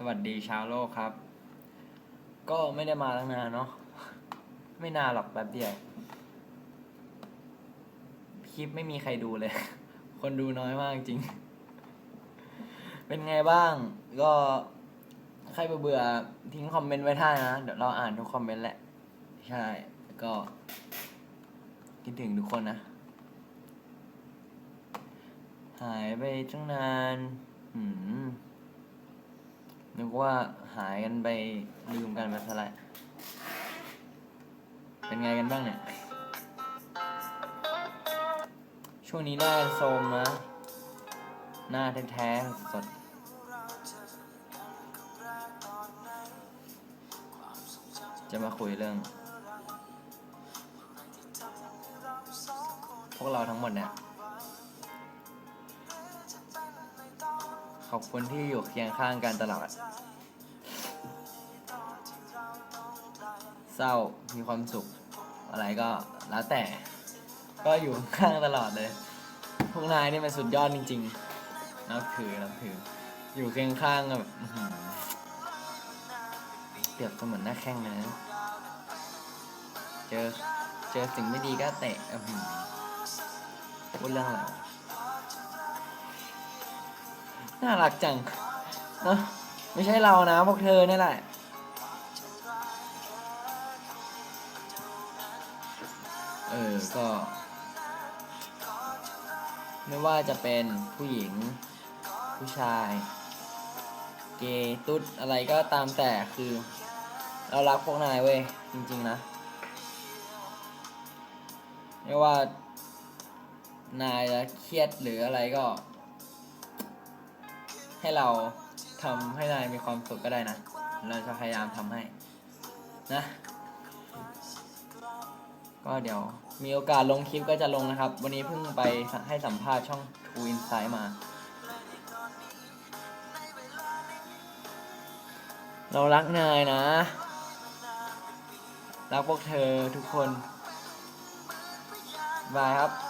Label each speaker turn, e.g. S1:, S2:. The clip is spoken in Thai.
S1: สวัสดีชาวโลกครับ ก็ไม่ได้มาตั้งนานเนาะ ไม่นานหรอกแป๊บเดียว คลิปไม่มีใครดูเลย คนดูน้อยมากจริง เป็นไงบ้าง ก็ใครเบื่อทิ้งคอมเมนต์ไว้ท่านะ เดี๋ยวเราอ่านทุกคอมเมนต์แหละ ใช่แล้วก็คิดถึงทุกคนนะ หายไปตั้งนาน อืม นึกว่าหายกันไปลืมกันไปซะแล้วเป็นไงกันบ้างเนี่ย ช่วงนี้หน้าโทรมนะ หน้าแท้ๆสดจะมาคุยเรื่อง พวกเราทั้งหมดเนี่ย ขอบคุณที่อยู่เคียงข้างกันตลอด เศร้ามีความสุข อะไรก็แล้วแต่ ก็อยู่ข้างตลอดเลย พวกนายนี่มันสุดยอดจริงๆนับถือนับถือ อยู่เคียงข้างกับเปรียบเสมือนหน้าแข้งเลยนะเจอเจอสิ่งไม่ดีก็เตะอื้อหือพูดเรื่องอะไรว น่ารักจังเนอะไม่ใช่เรานะพวกเธอนี่แหละเออก็ ไม่ว่าจะเป็นผู้หญิง ผู้ชาย เกย์ตุ๊ดอะไรก็ตามแต่คือ เรารักพวกนายเว้ย จริง ๆ นะ ไม่ว่านายจะเครียดหรืออะไรก็ ให้เราทำให้นายมีความสุขก็ได้นะ เราจะพยายามทำให้นะ ก็เดี๋ยวมีโอกาสลงคลิปก็จะลงนะครับ วันนี้เพิ่งไปให้สัมภาษณ์ช่อง True Insight มา เรารักนายนะ รักพวกเธอทุกคน บายครับ